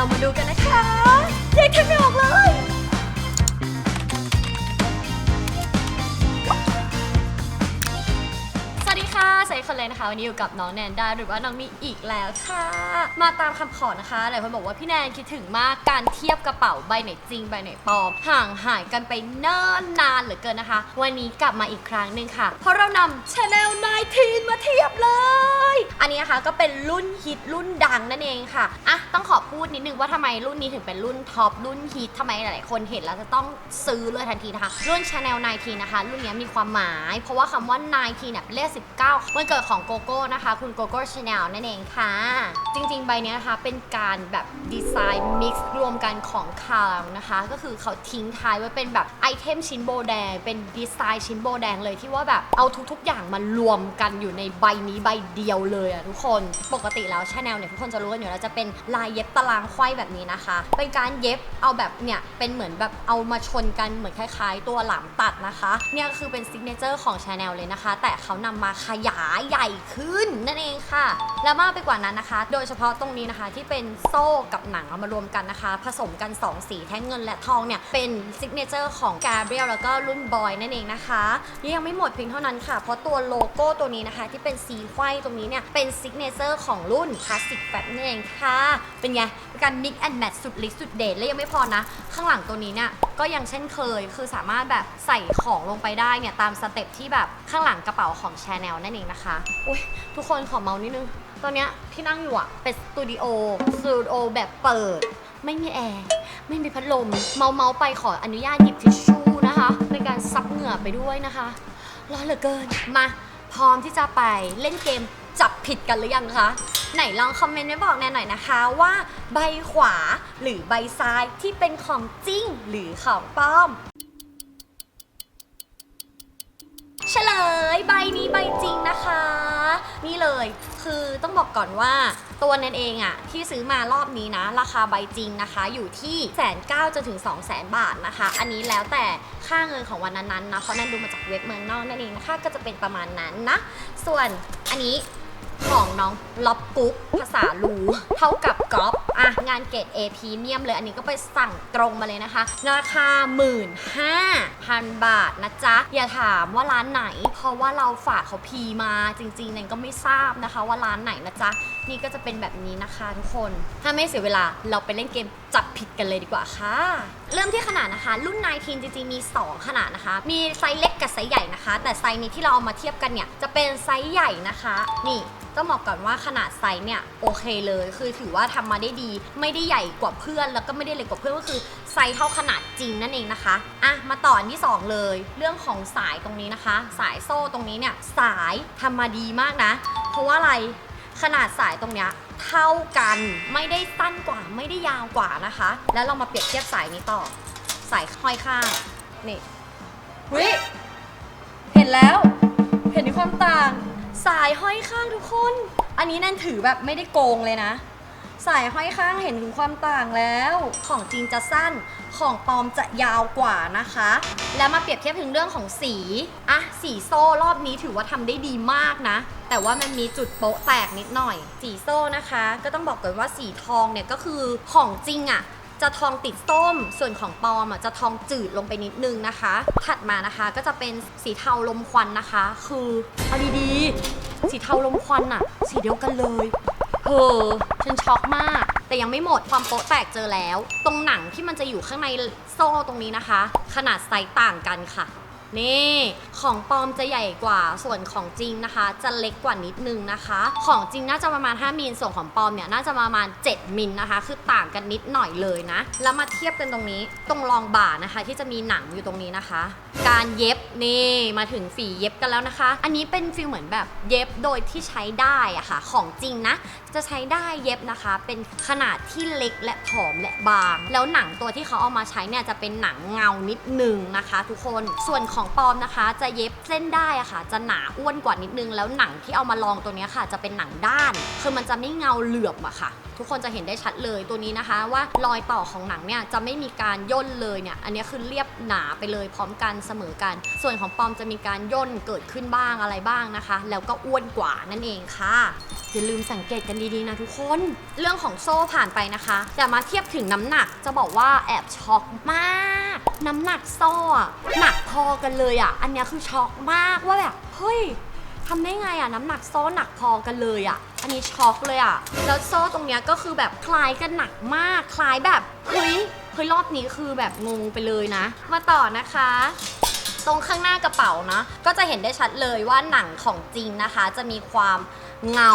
เรามาดูกันนะคะแยกแทบไม่ คนเลยนะคะ วันนี้อยู่กับน้องแนนดาหรือว่าน้องมีอีกแล้วค่ะ มาตามคำขอนะคะหลายคนบอกว่าพี่แนนคิดถึงมากการเทียบกระเป๋าใบไหนจริงใบไหนปลอมห่างหายกันไปเนิ่นนานเหลือเกินนะคะ วันนี้กลับมาอีกครั้งหนึ่งค่ะ เพราะเรานำ Channel 19มาเทียบเลย อันนี้นะคะก็เป็นรุ่นฮิตรุ่นดังนั่นเองค่ะอะต้องขอพูดนิดนึงว่าทำไมรุ่นนี้ถึงเป็นรุ่นท็อปรุ่นฮิตทำไมหลายๆคนเห็นแล้วจะต้องซื้อเลยทันทีนะคะรุ่น Channel 19นะคะ รุ่นนี้มีความหมาย เพราะว่าคำว่า19เนี่ยเป็นเลข19วันเกิดของโกโก้นะคะ คุณโกโก้ชาแนลนั่นเองค่ะ จริงๆ ใบนี้นะคะ เป็นการแบบดีไซน์มิกซ์รวมกันของคาวนะคะ ก็คือเขาทิ้งท้ายไว้เป็นแบบไอเทมชิ้นโบแดง เป็นดีไซน์ชิ้นโบแดงเลยที่ว่าแบบเอาทุกๆ อย่างมารวมกันอยู่ในใบนี้ใบเดียวเลยอะทุกคน ปกติแล้วชาแนลเนี่ยทุกคนจะรู้กันอยู่แล้วจะเป็นลายเย็บตารางไขว้แบบนี้นะคะ เป็นการเย็บเอาแบบเนี่ยเป็นเหมือนแบบเอามาชนกันเหมือนคล้าย ๆ ตัวหลามตัดนะคะ เนี่ยก็คือเป็นซิกเนเจอร์ของชาแนลเลยนะคะ แต่เขานำมาขยายใหญ่ขึ้นนั่นเองค่ะ แล้วมากไปกว่านั้นนะคะ โดยเฉพาะตรงนี้นะคะที่เป็นโซ่กับหนังเอามารวมกันนะคะ ผสมกัน 2 สีแท่งเงินและทองเนี่ย เป็นซิกเนเจอร์ของกาเบรียลแล้วก็รุ่นบอยนั่นเองนะคะนี่ยังไม่หมดเพียงเท่านั้นค่ะ เพราะตัวโลโก้ตัวนี้นะคะ ที่เป็นสีไขว้ตรงนี้เนี่ยเป็นซิกเนเจอร์ของรุ่นคลาสสิกแบบนั่นเองค่ะ เป็นไง การ mix and match สุดฤทธิ์สุดเด็ดและยังไม่พอนะ ข้างหลังตัวนี้เนี่ยก็ยังเช่นเคย คือสามารถแบบใส่ของลงไปได้เนี่ยตามสเต็ปที่แบบข้างหลังกระเป๋าของ Chanel นั่นเองนะคะอุ้ยทุกคนขอเมาสนิดนึงตอนเนี้ยที่นั่งอยู่อะเป็นสตูดิโอสตูดิโอแบบเปิด ไม่มีแอร์ไม่มีพัดลม เมาเมาไปขออนุญาตหยิบทิชชู่นะคะ ในการซับเหงื่อไปด้วยนะคะร้อนเหลือเกินมาพร้อมที่จะไปเล่นเกม ผิดกันหรือยังคะ ไหนลองคอมเมนต์ไว้บอกแนนหน่อยนะคะว่าใบขวาหรือใบซ้ายที่เป็นของจริงหรือของปลอมเฉลยใบนี้ใบจริงนะคะ นี่เลยคือต้องบอกก่อนว่าตัวนันเองอะที่ซื้อมารอบนี้นะ ราคาใบจริงนะคะ อยู่ที่แสนเก้าจนถึง2 0 0แสนบาทนะคะ อันนี้แล้วแต่ค่าเงินของวันนั้นๆนะเพราะนันดูมาจากเว็บเมืองนอกนั่นเองนะคะก็จะเป็นประมาณนั้นนะ ส่วนอันนี้ ของน้องล็อบกุ๊กภาษาลูเท่ากับก๊อปอะงานเกรด A พรีเมียมเลย อันนี้ก็ไปสั่งตรงมาเลยนะคะ ราคา 15,000 บาทนะจ๊ะ อย่าถามว่าร้านไหน เพราะว่าเราฝากเขาพีมาจริงๆ นันก็ไม่ทราบนะคะว่าร้านไหนนะจ๊ะ นี่ก็จะเป็นแบบนี้นะคะทุกคน ถ้าไม่เสียเวลาเราไปเล่นเกมจับผิดกันเลยดีกว่าค่ะ เริ่มที่ขนาดนะคะ รุ่น 19 จริงๆ มี 2 ขนาดนะคะ มีไซส์เล็กกับไซส์ใหญ่นะคะ แต่ไซส์นี้ที่เราเอามาเทียบกันเนี่ย จะเป็นไซส์ใหญ่นะคะ นี่ต้องบอกก่อนว่าขนาดไซส์เนี่ยโอเคเลย คือถือว่าทำมาได้ดี ไม่ได้ใหญ่กว่าเพื่อน แล้วก็ไม่ได้เล็กกว่าเพื่อนก็คือไซส์เท่าขนาดจริงนั่นเองนะคะอะมาต่ออันที่ 2 เลย เรื่องของสายตรงนี้นะคะ สายโซ่ตรงนี้เนี่ยสายทำมาดีมากนะ เพราะว่าอะไรขนาดสายตรงเนี้ยเท่ากันไม่ได้สั้นกว่าไม่ได้ยาวกว่านะคะ แล้วเรามาเปรียบเทียบสายนี้ต่อ สายห้อยข้างนี่วิเห็นแล้ว เห็นในความต่าง สายห้อยข้างทุกคน อันนี้แนนถือแบบไม่ได้โกงเลยนะ สายห้อยข้างเห็นถึงความต่างแล้ว ของจริงจะสั้น ของปลอมจะยาวกว่านะคะ แล้วมาเปรียบเทียบถึงเรื่องของสี อะ สีโซ่รอบนี้ถือว่าทำได้ดีมากนะ แต่ว่ามันมีจุดโป๊ะแตกนิดหน่อย สีโซ่นะคะ ก็ต้องบอกก่อนว่าสีทองเนี่ยก็คือของจริงอะ่ะ จะทองติดส้ม ส่วนของปลอมอะจะทองจืดลงไปนิดนึงนะคะ ถัดมานะคะก็จะเป็นสีเทาลมควันนะคะ คือเอาดีๆสีเทาลมควันอะ สีเดียวกันเลยเออฉันช็อกมาก แต่ยังไม่หมดความโป๊ะแตกเจอแล้ว ตรงหนังที่มันจะอยู่ข้างในโซ่ตรงนี้นะคะ ขนาดไซส์ต่างกันค่ะ นี่ของปลอมจะใหญ่กว่าส่วนของจริงนะคะ จะเล็กกว่านิดนึงนะคะ ของจริงน่าจะประมาณ 5มิลส่วนของปลอมเนี่ยน่าจะประมาณ 7มิลนะคะ คือต่างกันนิดหน่อยเลยนะแล้วมาเทียบกันตรงนี้ตรงรองบ่านะคะ ที่จะมีหนังอยู่ตรงนี้นะคะ การเย็บนี่มาถึงฝีเย็บกันแล้วนะคะ อันนี้เป็นฟีลเหมือนแบบเย็บโดยที่ใช้ได้อะค่ะ ของจริงนะ จะใช้ได้เย็บนะคะ เป็นขนาดที่เล็กและผอมและบาง แล้วหนังตัวที่เขาเอามาใช้เนี่ยจะเป็นหนังเงานิดนึงนะคะ ทุกคนส่วนของของปลอมนะคะ จะเย็บเส้นได้อะค่ะ จะหนาอ้วนกว่านิดนึง แล้วหนังที่เอามาลองตัวนี้ค่ะ จะเป็นหนังด้าน คือมันจะไม่เงาเหลือบอะค่ะ ทุกคนจะเห็นได้ชัดเลยตัวนี้นะคะ ว่ารอยต่อของหนังเนี่ยจะไม่มีการย่นเลยเนี่ย อันนี้คือเรียบหนาไปเลยพร้อมกันเสมอกัน ส่วนของปอมจะมีการย่นเกิดขึ้นบ้างอะไรบ้างนะคะ แล้วก็อ้วนกว่านั่นเองค่ะอย่าลืมสังเกตกันดีๆนะทุกคน เรื่องของโซ่ผ่านไปนะคะ แต่มาเทียบถึงน้ำหนักจะบอกว่าแอบช็อกมาก น้ำหนักโซ่อหนักพอกันเลยอะ อันเนี้ยคือช็อกมากว่าแบบเฮ้ยทำได้ไงอะน้ำหนักโซ่หนักพอกันเลยอะ อันนี้ช็อกเลยอะ แล้วโซ่ตรงเนี้ยก็คือแบบคล้ายกันหนักมาก คล้ายแบบเฮ้ยเฮ้ยรอบนี้คือแบบงงไปเลยนะ มาต่อนะคะ ตรงข้างหน้ากระเป๋านะ ก็จะเห็นได้ชัดเลยว่าหนังของจริงนะคะ จะมีความเงา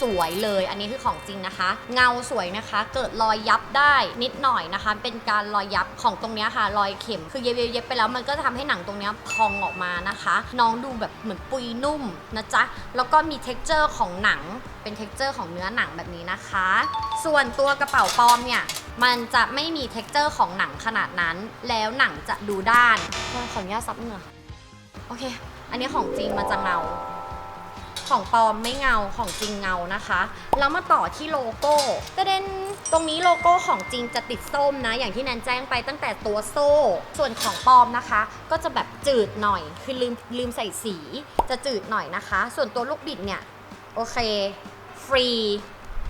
สวยเลย อันนี้คือของจริงนะคะ เงาสวยนะคะ เกิดรอยยับได้นิดหน่อยนะคะ เป็นการรอยยับของตรงนี้ค่ะ รอยเข็ม คือเย็บเย็บไปแล้วมันก็จะทำให้หนังตรงนี้พองออกมานะคะ น้องดูแบบเหมือนปุยนุ่มนะจ๊ะ แล้วก็มี t e x t อร์ของหนัง เป็น t e x t อร์ของเนื้อหนังแบบนี้นะคะ ส่วนตัวกระเป๋าปลอมเนี่ย มันจะไม่มี t e x t อร์ของหนังขนาดนั้น แล้วหนังจะดูด้านขออนุญาตซับเหงื่อโอเค อันนี้ของจริงมันจะเงา ของปลอมไม่เงาของจริงเงานะคะ แล้วมาต่อที่โลโก้ประเด็นตรงนี้โลโก้ของจริงจะติดส้มนะ อย่างที่แนนแจ้งไปตั้งแต่ตัวโซ่ ส่วนของปลอมนะคะ ก็จะแบบจืดหน่อย คือลืมลืมใส่สีจะจืดหน่อยนะคะ ส่วนตัวลูกบิดเนี่ยโอเค ฟรี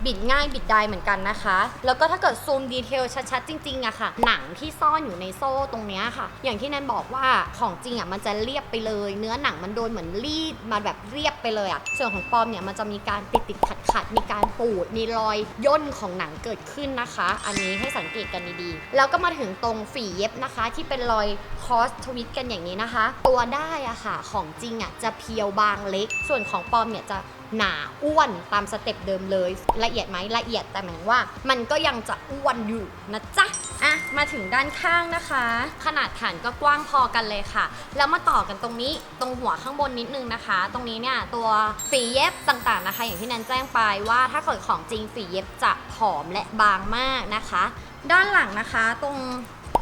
บิดง่ายบิดได้เหมือนกันนะคะ แล้วก็ถ้าเกิดซูมดีเทลชัดๆจริงๆอะค่ะ หนังที่ซ่อนอยู่ในโซ่ตรงเนี้ยค่ะ อย่างที่แนนบอกว่าของจริงอะมันจะเรียบไปเลย เนื้อหนังมันโดนเหมือนรีดมาแบบเรียบไปเลยอะส่วนของปลอมเนี่ยมันจะมีการติดติดขัดขัดๆมีการปูดมีรอยย่นของหนังเกิดขึ้นนะคะ อันนี้ให้สังเกตกันดีๆ แล้วก็มาถึงตรงฝีเย็บนะคะ ที่เป็นรอยคอสทวิตกันอย่างนี้นะคะ ตัวได้อะค่ะของจริงอะจะเพียวบางเล็ก ส่วนของปลอมเนี่ยจะหนาอ้วนตามสเต็ปเดิมเลย ละเอียดไหมละเอียดแต่หมายว่า มันก็ยังจะอ้วนอยู่นะจ๊ะอะมาถึงด้านข้างนะคะ ขนาดฐานก็กว้างพอกันเลยค่ะ แล้วมาต่อกันตรงนี้ตรงหัวข้างบนนิดนึงนะคะ ตรงนี้เนี่ยตัวฝีเย็บต่างๆนะคะ อย่างที่แนันแจ้งไปว่าถ้าเกิดของจริงฝีเย็บจะผอมและบางมากนะคะ ด้านหลังนะคะตรง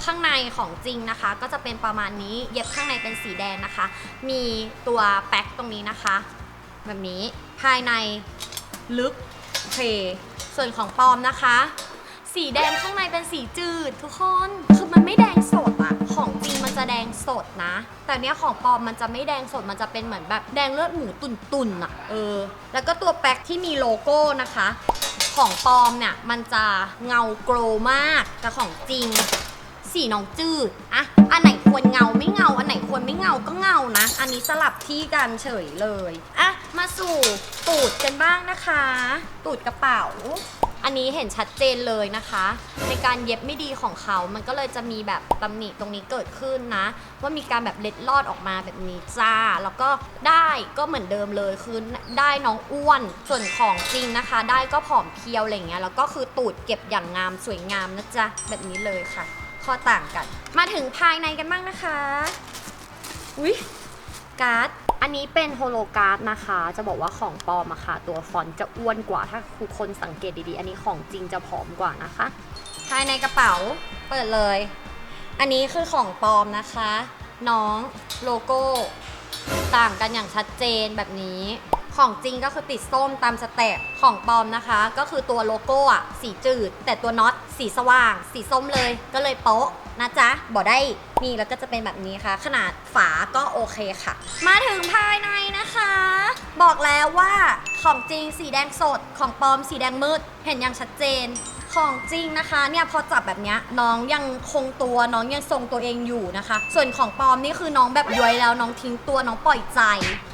ข้างในของจริงนะคะ ก็จะเป็นประมาณนี้เย็บข้างในเป็นสีแดงนะคะ มีตัวแป๊กตรงนี้นะคะ แบบนี้ภายในลึกโอเค ส่วนของปลอมนะคะ สีแดงข้างในเป็นสีจืดทุกคน คือมันไม่แดงสดอะของจริงมันจะแดงสดนะ แต่เนี้ยของปลอมมันจะไม่แดงสดมันจะเป็นเหมือนแบบแดงเลือดหมูตุ่นๆอะเออ แล้วก็ตัวแป๊กที่มีโลโก้นะคะ ของปลอมเนี่ยมันจะเงาโกรมากแต่ของจริงสีน้องจืดอะอันไหน ควรเงาไม่เงา อันไหนควรไม่เงาก็เงานะ อันนี้สลับที่กันเฉยเลยอะมาสู่ตูดกันบ้างนะคะ ตูดกระเป๋า อันนี้เห็นชัดเจนเลยนะคะ ในการเย็บไม่ดีของเขา มันก็เลยจะมีแบบตำหนิตรงนี้เกิดขึ้นนะ ว่ามีการแบบเล็ดลอดออกมาแบบนี้จ้า แล้วก็ได้ก็เหมือนเดิมเลยคือได้น้องอ้วนส่วนของจริงนะคะ ได้ก็ผอมเพรียวอะไรเงี้ยแล้วก็คือตูดเก็บอย่างงามสวยงามนะจ๊ะแบบนี้เลยค่ะ ข้อต่างกัน มาถึงภายในกันบ้างนะคะ อุ๊ย การ์ด อันนี้เป็นโฮโลการ์ดนะคะ จะบอกว่าของปลอมอะค่ะ ตัวฟอนต์จะอ้วนกว่าถ้าทุกคนสังเกตดีๆ อันนี้ของจริงจะผอมกว่านะคะ ภายในกระเป๋าเปิดเลย อันนี้คือของปลอมนะคะ น้องโลโก้ ต่างกันอย่างชัดเจนแบบนี้ ของจริงก็คือติดส้มตามสเต็ปของปลอมนะคะ ก็คือตัวโลโก้อะสีจืด แต่ตัวน็อตสีสว่าง สีส้มเลย ก็เลยโป๊ะนะจ๊ะบอกได้นี่แล้วก็จะเป็นแบบนี้ค่ะ ขนาดฝาก็โอเคค่ะ มาถึงภายในนะคะ บอกแล้วว่าของจริงสีแดงสดของปลอมสีแดงมืด เห็นอย่างชัดเจน ของจริงนะคะเนี่ยพอจับแบบเนี้ยน้องยังคงตัวน้องยังทรงตัวเองอยู่นะคะ ส่วนของปลอมนี่คือน้องแบบย้วยแล้วน้องทิ้งตัวน้องปล่อยใจ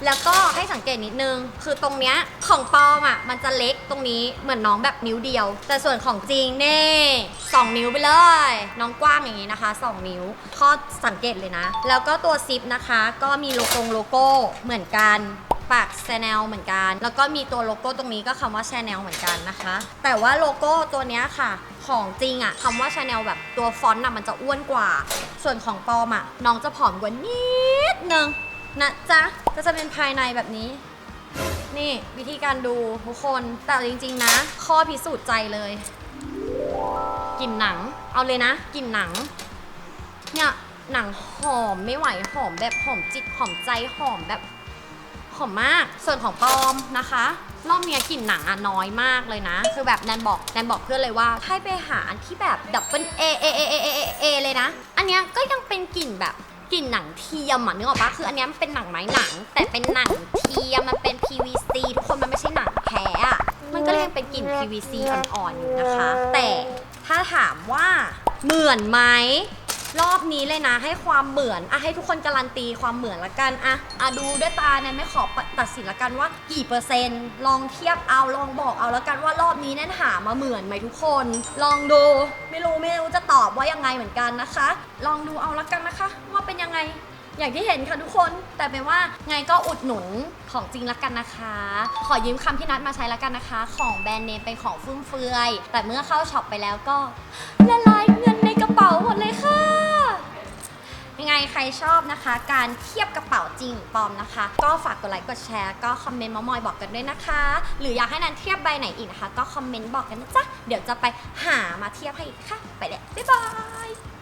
แล้วก็ให้สังเกตนิดนึง คือตรงเนี้ยของปลอมอะมันจะเล็กตรงนี้เหมือนน้องแบบนิ้วเดียว แต่ส่วนของจริงเน่สองนิ้วไปเลย น้องกว้างอย่างนี้นะคะสองนิ้วข้อสังเกตเลยนะ แล้วก็ตัวซิปนะคะ ก็มีโลโก้โลโก้เหมือนกัน ปากชาแนลเหมือนกัน แล้วก็มีตัวโลโก้ตรงนี้ก็คำว่าชาแนลเหมือนกันนะคะ แต่ว่าโลโก้ตัวนี้ค่ะ ของจริงอะคำว่าชาแนลแบบตัวฟอนต์อะมันจะอ้วนกว่า ส่วนของปลอมอะน้องจะผอมกว่านิดนึงนะจ๊ะก็จะเป็นภายในแบบนี้นี่วิธีการดูทุกคนแต่จริง ๆ นะ ข้อพิสูจน์ใจเลยกลิ่นหนัง เอาเลยนะกลิ่นหนังเนี่ยหนังหอมไม่ไหวหอมแบบหอมจิตหอมใจหอมแบบ หอมมาก ส่วนของปลอมนะคะรอบเนี้ยกลิ่นหนังอะน้อยมากเลยนะ คือแบบแนนบอกแนนบอกเพื่อนเลยว่าให้ไปหาอันที่แบบดับเบิลเอเอเอเอเอเอเลยนะ อันเนี้ยก็ยังเป็นกลิ่นแบบกลิ่นหนังเทียมอะนึกออกปะคืออันเนี้ยมันเป็นหนังไม้หนัง แต่เป็นหนังเทียมมันเป็น PVC ทุกคนมันไม่ใช่หนังแท้อะมันก็เลยยังเป็นกลิ่น PVC อ่อนๆอยู่นะคะ แต่ถ้าถามว่าเหมือนไหม รอบนี้เลยนะให้ความเหมือนอะให้ทุกคนการันตีความเหมือนละกันอะอะดูด้วยตาแนนไม่ขอตัดสินละกันว่ากี่เปอร์เซ็นต์ ลองเทียบเอาลองบอกเอาละกันว่ารอบนี้แนนหามาเหมือนไหมทุกคน ลองดูไม่รู้ไม่รู้จะตอบว่ายังไงเหมือนกันนะคะ ลองดูเอาละกันนะคะ ว่าเป็นยังไงอย่างที่เห็นค่ะทุกคน แต่เป็นว่าไงก็อุดหนุนของจริงละกันนะคะ ขอยืมคำที่นัดมาใช้ละกันนะคะ ของแบรนด์เนมเป็นของฟุ่มเฟือย แต่เมื่อเข้าช็อปไปแล้วก็ละลายเงินในกระเป๋าหมดเลยค่ะ ยังไงใครชอบนะคะ การเทียบกระเป๋าจริงปลอมนะคะ ก็ฝากกดไลค์กดแชร์ก็คอมเมนต์มามอยบอกกันด้วยนะคะ หรืออยากให้นันเทียบใบไหนอีกนะคะ ก็คอมเมนต์บอกกันนะจ๊ะเดี๋ยวจะไปหามาเทียบให้อีกค่ะ ไปเลยบ๊ายบาย